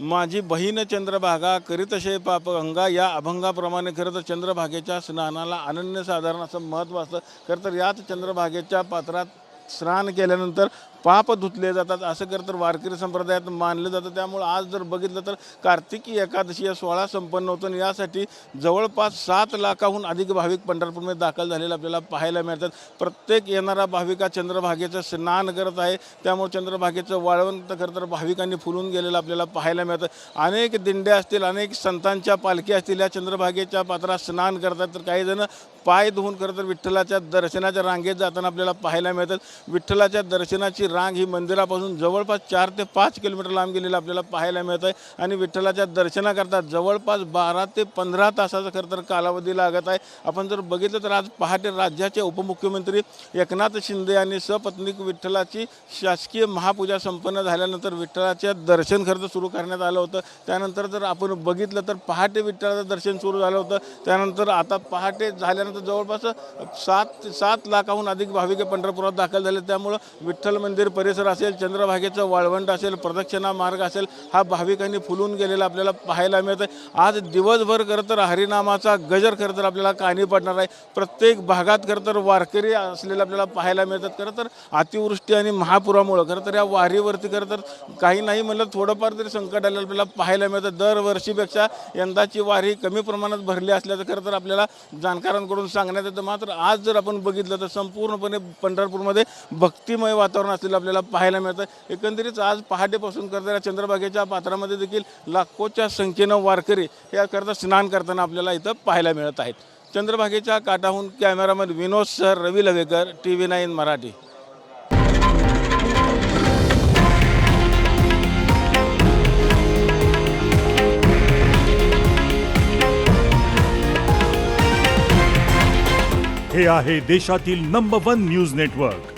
माझी बहीण चंद्रभागा करीत असे पाप या अभंगाप्रमाणे खरं तर चंद्रभागेच्या स्नानाला अनन्यसाधारण असं महत्त्व असतं. खरं तर याच चंद्रभागेच्या पात्रात स्नान केल्यानंतर पाप धुतले जातात असं खरं तर वारकरी संप्रदायात मानलं जातं. त्यामुळं आज जर बघितलं तर कार्तिकी एकादशी या सोहळा संपन्न होतो आणि यासाठी जवळपास सात लाखाहून अधिक भाविक पंढरपूरमध्ये दाखल झालेले आपल्याला पाहायला मिळतात. प्रत्येक येणारा भाविक हा चंद्रभागेचं स्नान करत आहे. त्यामुळे चंद्रभागेचं वाळवण खरं तर भाविकांनी फुलून गेलेलं आपल्याला पाहायला मिळतं. अनेक दिंड्या असतील अनेक संतांच्या पालखी असतील या चंद्रभागेच्या पात्रात स्नान करतात. तर काही जण पाय धुवून खरं तर विठ्ठलाच्या दर्शनाच्या रांगेत जाताना आपल्याला पाहायला मिळतात. विठ्ठलाच्या दर्शनाची रांग ही मंदिरापासून जवळपास चार ते पाच किलोमीटर लांब गेलेलं आपल्याला पाहायला मिळत आहे आणि विठ्ठलाच्या दर्शनाकरता जवळपास बारा ते पंधरा तासाचा खरं तर कालावधी लागत आहे. आपण जर बघितलं तर आज पहाटे राज्याचे उपमुख्यमंत्री एकनाथ शिंदे यांनी सपत्नीक विठ्ठलाची शासकीय महापूजा संपन्न झाल्यानंतर विठ्ठलाचे दर्शन खरं तर सुरू करण्यात आलं होतं. त्यानंतर जर आपण बघितलं तर पहाटे विठ्ठलाचं दर्शन सुरू झालं होतं. त्यानंतर आता पहाटे झाल्यानंतर जवळपास सात सात लाखाहून अधिक भाविक पंढरपुरात दाखल झाले. त्यामुळं विठ्ठल मंदिर परिसर असेल चंद्रभागेचं वाळवंट असेल प्रदक्षिणा मार्ग असेल हा भाविकांनी फुलून गेलेला आपल्याला पाहायला मिळतं आज दिवसभर खरं तर हरिनामाचा गजर खरं तर आपल्याला कानी पडणार आहे. प्रत्येक भागात खरं तर वारकरी असलेले आपल्याला पाहायला मिळतात. खरं तर अतिवृष्टी आणि महापुरामुळं खरं तर या वारीवरती खरं तर काही नाही म्हणलं थोडंफार तरी संकट आलेलं आपल्याला पाहायला मिळतं. दरवर्षीपेक्षा यंदाची वारी कमी प्रमाणात भरली असल्याचं खरं तर आपल्याला जाणकारांकडून सांगण्यात येतं. मात्र आज जर आपण बघितलं तर संपूर्णपणे पंढरपूरमध्ये भक्तिमय वातावरण असलेलं आपल्याला पाहायला मिळतं एकंदरीत आज पहाटेपासून करणाऱ्या चंद्रभागेच्या पात्रामध्ये देखील लाखोच्या संख्येनं वारकरी याकरता स्नान करताना आपल्याला इथं पाहायला मिळत आहेत. चंद्रभागेच्या काठाहून cameraman Vinod sir Ravi Lavekar T V nine Marathi. हे आहे देशातील नंबर वन न्यूज नेटवर्क